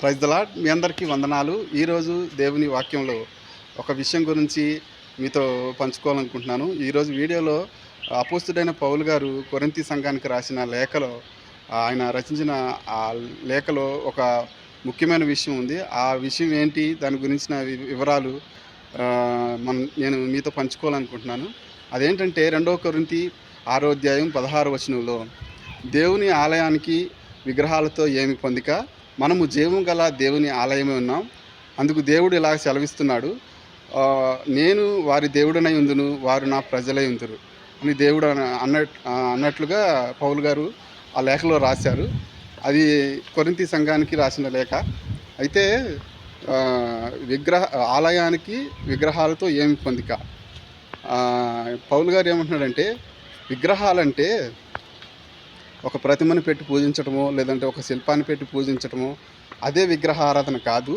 Praise మీ అందరికీ వందనాలు. ఈరోజు దేవుని వాక్యంలో ఒక విషయం గురించి మీతో పంచుకోవాలనుకుంటున్నాను. ఈరోజు వీడియోలో అపోస్తుడైన పౌలు గారు కొరింతి సంఘానికి రాసిన లేఖలో ఆయన రచించిన ఆ లేఖలో ఒక ముఖ్యమైన విషయం ఉంది. ఆ విషయం ఏంటి దాని గురించిన వి- వివరాలు మనం మన నేను మీతో పంచుకోవాలనుకుంటున్నాను. అదేంటంటే రెండవ కొరింతి ఆరో అధ్యాయం పదహారు వచనంలో దేవుని ఆలయానికి విగ్రహాలతో ఏమి పొందిక? మనము జీవం గల దేవుని ఆలయమే ఉన్నాం. అందుకు దేవుడు ఇలా సెలవిస్తున్నాడు. నేను వారి దేవుడనై ఉందును వారు నా ప్రజలై ఉందురు అని దేవుడు అన్న- అన్నట్ అన్నట్లుగా పౌలు గారు ఆ లేఖలో రాశారు. అది కొరింతి సంఘానికి రాసిన లేఖ. అయితే విగ్రహ ఆలయానికి విగ్రహాలతో ఏమి పొందిక? పౌలు గారు ఏమంటున్నాడంటే విగ్రహాలంటే ఒక ప్రతిమను పెట్టి పూజించటమో లేదంటే ఒక శిల్పాన్ని పెట్టి పూజించటమో అదే విగ్రహారాధన కాదు.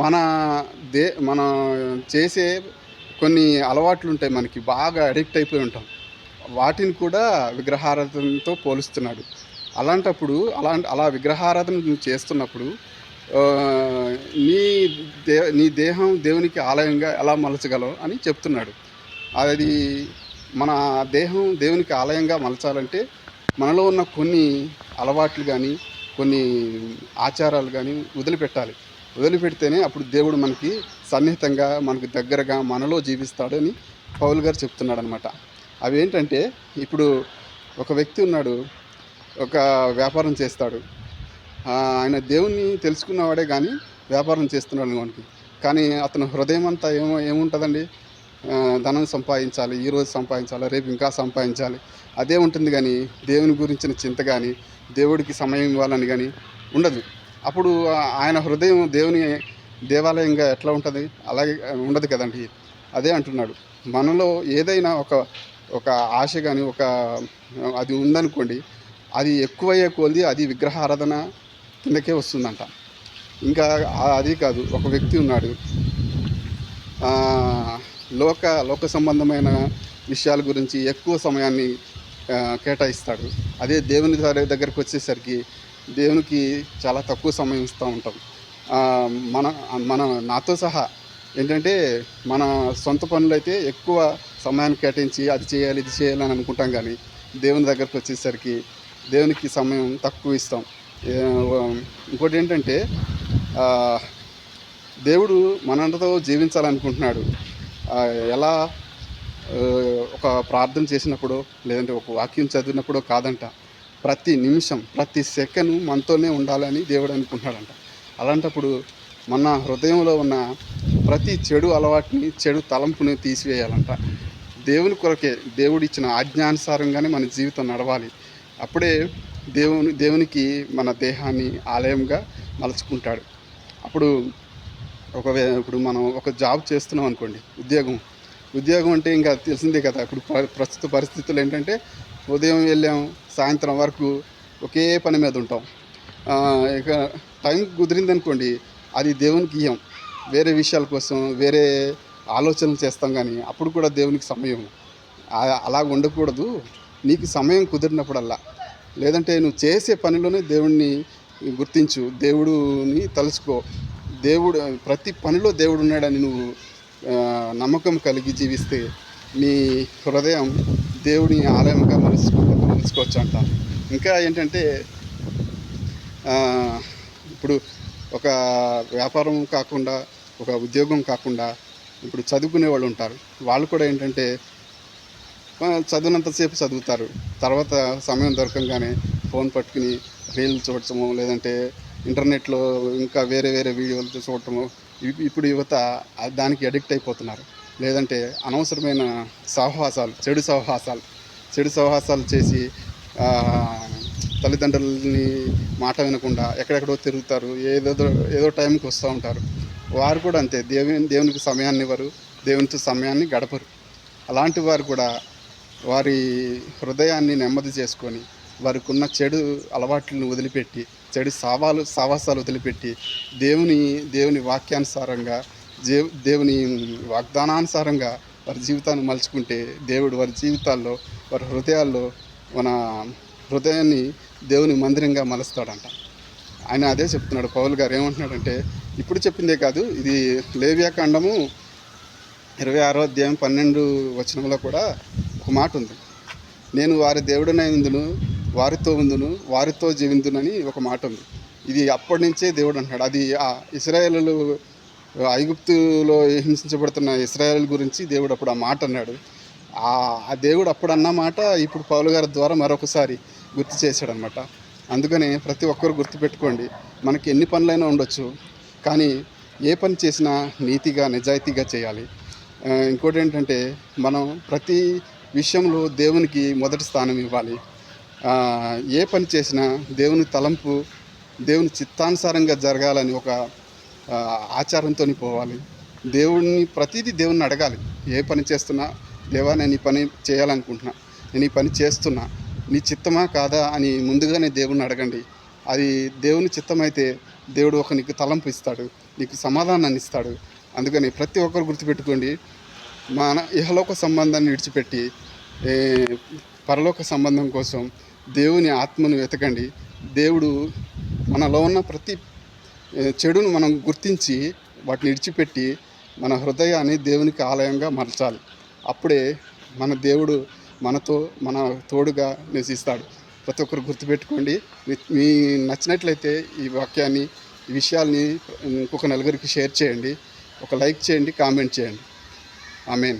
మన దే మన చేసే కొన్ని అలవాట్లు ఉంటాయి మనకి బాగా అడిక్ట్ అయిపోయి ఉంటాం. వాటిని కూడా విగ్రహారాధనతో పోలుస్తున్నాడు. అలాంటప్పుడు అలాంటి అలా విగ్రహారాధన నువ్వు చేస్తున్నప్పుడు నీ దే నీ దేహం దేవునికి ఆలయంగా ఎలా మలచగలవు అని చెప్తున్నాడు. అది మన దేహం దేవునికి ఆలయంగా మలచాలంటే మనలో ఉన్న కొన్ని అలవాట్లు కానీ కొన్ని ఆచారాలు కానీ వదిలిపెట్టాలి. వదిలిపెడితేనే అప్పుడు దేవుడు మనకి సన్నిహితంగా మనకు దగ్గరగా మనలో జీవిస్తాడని పౌల్ గారు చెప్తున్నాడు అనమాట అవి ఏంటంటే ఇప్పుడు ఒక వ్యక్తి ఉన్నాడు ఒక వ్యాపారం చేస్తాడు. ఆయన దేవుణ్ణి తెలుసుకున్నవాడే కానీ వ్యాపారం చేస్తున్నాడు అనుకోండి. కానీ అతను హృదయం అంతా ఏమో ఏముంటుందండి? ధనం సంపాదించాలి ఈ రోజు సంపాదించాలి రేపు ఇంకా సంపాదించాలి. అదే ఉంటుంది కానీ దేవుని గురించిన చింత కానీ దేవుడికి సమయం ఇవ్వాలని కానీ ఉండదు. అప్పుడు ఆయన హృదయం దేవుని దేవాలయంగా ఎట్లా ఉంటుంది? అలాగే ఉండదు కదండి. అదే అంటున్నాడు. మనలో ఏదైనా ఒక ఒక ఆశ కానీ ఒక అది ఉందనుకోండి అది ఎక్కువయ్యే కొలిది అది విగ్రహారాధన కిందకే వస్తుందంట. ఇంకా అది కాదు. ఒక వ్యక్తి ఉన్నాడు. లోక లోక సంబంధమైన విషయాల గురించి ఎక్కువ సమయాన్ని కేటాయిస్తాడు. అదే దేవుని దగ్గరికి వచ్చేసరికి దేవునికి చాలా తక్కువ సమయం ఇస్తూ ఉంటాం. మన మన నాతో సహా ఏంటంటే మన సొంత పనులు అయితే ఎక్కువ సమయాన్ని కేటాయించి అది చేయాలి ఇది చేయాలి అని అనుకుంటాం కానీ దేవుని దగ్గరికి వచ్చేసరికి దేవునికి సమయం తక్కువ ఇస్తాం. ఇంకోటి ఏంటంటే దేవుడు మనందరితో జీవించాలనుకుంటున్నాడు. ఎలా ఒక ప్రార్థన చేసినప్పుడు లేదంటే ఒక వాక్యం చదివినప్పుడో కాదంట. ప్రతి నిమిషం ప్రతి సెకండ్ మనతోనే ఉండాలని దేవుడు అనుకుంటాడంట అలాంటప్పుడు మన హృదయంలో ఉన్న ప్రతి చెడు అలవాటుని చెడు తలంపుని తీసివేయాలంట. దేవుని కొరకే దేవుడు ఇచ్చిన ఆజ్ఞానుసారంగానే మన జీవితం నడవాలి. అప్పుడే దేవుని దేవునికి మన దేహాన్ని ఆలయంగా మలుచుకుంటాడు. అప్పుడు ఒకవే ఇప్పుడు మనం ఒక జాబ్ చేస్తున్నాం అనుకోండి ఉద్యోగం. ఉద్యోగం అంటే ఇంకా తెలిసిందే కదా ఇప్పుడు ప్రస్తుత పరిస్థితులు ఏంటంటే ఉదయం వెళ్ళాం సాయంత్రం వరకు ఒకే పని మీద ఉంటాం. ఇక టైం కుదిరింది అనుకోండి అది దేవునికి ఇయ్యం. వేరే విషయాల కోసం వేరే ఆలోచనలు చేస్తాం కానీ అప్పుడు కూడా దేవునికి సమయం. అలా ఉండకూడదు. నీకు సమయం కుదిరినప్పుడల్లా. లేదంటే నువ్వు చేసే పనిలోనే దేవుణ్ణి గుర్తించు దేవుడిని తలుచుకో. దేవుడు ప్రతి పనిలో దేవుడు ఉన్నాడని నువ్వు నమ్మకం కలిగి జీవిస్తే నీ హృదయం దేవుని ఆలయంగా మలుచుకో మలుచుకోవచ్చు అంట. ఇంకా ఏంటంటే ఇప్పుడు ఒక వ్యాపారం కాకుండా ఒక ఉద్యోగం కాకుండా ఇప్పుడు చదువుకునే వాళ్ళు ఉంటారు. వాళ్ళు కూడా ఏంటంటే చదివినంతసేపు చదువుతారు. తర్వాత సమయం దొరకంగానే ఫోన్ పట్టుకుని రీల్ చూడటము లేదంటే ఇంటర్నెట్లో ఇంకా వేరే వేరే వీడియోలు చూడటము ఇప్పుడు యువత దానికి అడిక్ట్ అయిపోతున్నారు. లేదంటే అనవసరమైన సహవాసాలు చెడు సహవాసాలు చెడు సహవాసాలు చేసి తల్లిదండ్రులని మాట వినకుండా ఎక్కడెక్కడో తిరుగుతారు. ఏదేదో ఏదో టైంకి వస్తూ ఉంటారు. వారు కూడా అంతే. దేవుని దేవునికి సమయాన్ని ఇవ్వరు. దేవునితో సమయాన్ని గడపరు. అలాంటి వారు కూడా వారి హృదయాన్ని నెమ్మది చేసుకొని వారికి ఉన్న చెడు అలవాట్లను వదిలిపెట్టి చెడు సావాలు సావాసాలు వదిలిపెట్టి దేవుని దేవుని వాక్యానుసారంగా జే దేవుని వాగ్దానానుసారంగా వారి జీవితాన్ని మలుచుకుంటే దేవుడు వారి జీవితాల్లో వారి హృదయాల్లో మన హృదయాన్ని దేవుని మందిరంగా మలుస్తాడంట. ఆయన అదే చెప్తున్నాడు. పౌల్ గారు ఏమంటున్నాడంటే ఇప్పుడు చెప్పిందే కాదు ఇది లేవ్యాకాండము ఇరవై ఆరో అధ్యాయం పన్నెండు వచనంలో కూడా ఒక మాట ఉంది. నేను వారి దేవుడినైందును వారితో ఉందును వారితో జీవిందునని ఒక మాట ఉంది. ఇది అప్పటి నుంచే దేవుడు అంటాడు అది ఆ ఇస్రాయేలు ఐగుప్తులో హింసించబడుతున్న ఇస్రాయేల్ గురించి దేవుడు అప్పుడు ఆ మాట అన్నాడు. ఆ దేవుడు అప్పుడు అన్న మాట ఇప్పుడు పౌలు గారి ద్వారా మరొకసారి గుర్తు చేశాడనమాట. అందుకనే ప్రతి ఒక్కరు గుర్తుపెట్టుకోండి మనకి ఎన్ని పనులైనా ఉండొచ్చు కానీ ఏ పని చేసినా నీతిగా నిజాయితీగా చేయాలి. ఇంకోటి ఏంటంటే మనం ప్రతి విషయంలో దేవునికి మొదటి స్థానం ఇవ్వాలి. ఏ పని చేసినా దేవుని తలంపు దేవుని చిత్తానుసారంగా జరగాలని ఒక ఆచారంతో పోవాలి. దేవుడిని ప్రతిదీ దేవుణ్ణి అడగాలి. ఏ పని చేస్తున్నా దేవా నేను ఈ పని చేయాలనుకుంటున్నా నేను ఈ పని చేస్తున్నా నీ చిత్తమా కాదా అని ముందుగానే దేవుణ్ణి అడగండి. అది దేవుని చిత్తమైతే దేవుడు ఒక నీకు తలంపు ఇస్తాడు నీకు సమాధానాన్ని ఇస్తాడు. అందుకని ప్రతి ఒక్కరు గుర్తుపెట్టుకోండి మన ఇహలోక సంబంధాన్ని విడిచిపెట్టి పరలోక సంబంధం కోసం దేవుని ఆత్మను వెతకండి. దేవుడు మనలో ఉన్న ప్రతి చెడును మనం గుర్తించి వాటిని విడిచిపెట్టి మన హృదయాన్ని దేవునికి ఆలయంగా మార్చాలి. అప్పుడే మన దేవుడు మనతో మన తోడుగా నివసిస్తాడు. ప్రతి ఒక్కరు గుర్తుపెట్టుకోండి. మీ- మీ నచ్చినట్లయితే ఈ వాక్యాన్ని ఈ విషయాల్ని ఇంకొక నలుగురికి షేర్ చేయండి. ఒక లైక్ చేయండి కామెంట్ చేయండి. ఆమెన్.